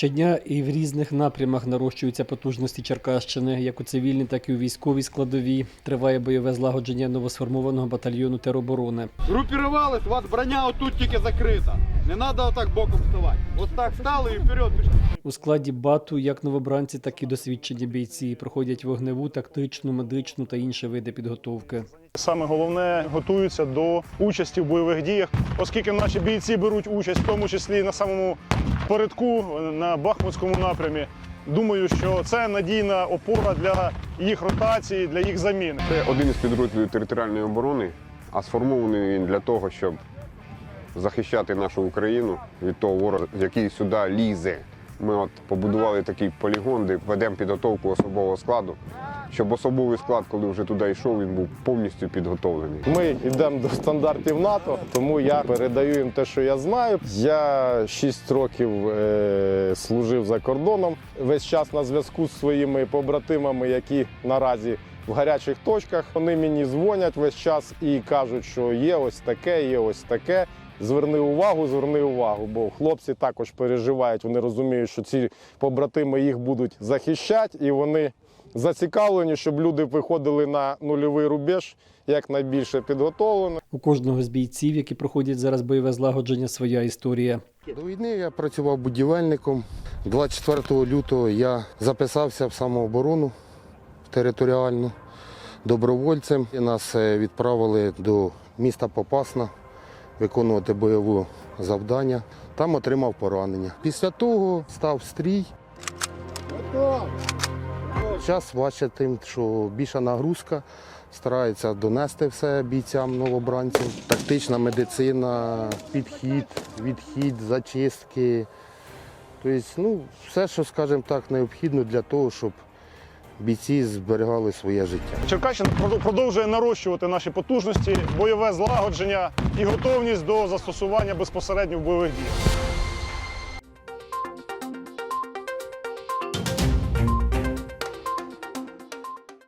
Щодня і в різних напрямах нарощуються потужності Черкащини, як у цивільній, так і у військовій складовій. Триває бойове злагодження новосформованого батальйону тероборони. Групірувались, у вас броня отут тільки закрита. Не треба отак боком вставати. Ось так стали і вперед пішли. У складі бату як новобранці, так і досвідчені бійці проходять вогневу, тактичну, медичну та інші види підготовки. Саме головне готуються до участі в бойових діях, оскільки наші бійці беруть участь, в тому числі на самому передку на Бахмутському напрямі. Думаю, що це надійна опора для їх ротації, для їх заміни. Це один із підрозділів територіальної оборони, а сформований він для того, щоб захищати нашу Україну від того ворога, який сюди лізе. Ми от побудували такий полігон, де ведемо підготовку особового складу, щоб особовий склад, коли вже туди йшов, він був повністю підготовлений. Ми йдемо до стандартів НАТО, тому я передаю їм те, що я знаю. Я 6 років е, служив за кордоном. Весь час на зв'язку з своїми побратимами, які наразі в гарячих точках. Вони мені дзвонять весь час і кажуть, що є ось таке, є ось таке. Зверни увагу, зверни увагу, бо хлопці також переживають. Вони розуміють, що ці побратими їх будуть захищати, і вони зацікавлені, щоб люди виходили на нульовий рубеж якнайбільше підготовлені. У кожного з бійців, які проходять зараз бойове злагодження, своя історія. До війни я працював будівельником. 24 лютого я записався в самооборону територіальну добровольцем. І нас е, відправили до міста Попасна виконувати бойове завдання. Там отримав поранення. Після того став стрій. Зараз бачите, що більша нагрузка. Стараються донести все бійцям новобранцям. Тактична медицина, підхід, відхід, зачистки. Тобто, ну, все, що, скажімо так, необхідно для того, щоб бійці зберігали своє життя. Черкащина продовжує нарощувати наші потужності, бойове злагодження і готовність до застосування безпосередньо в бойових діях.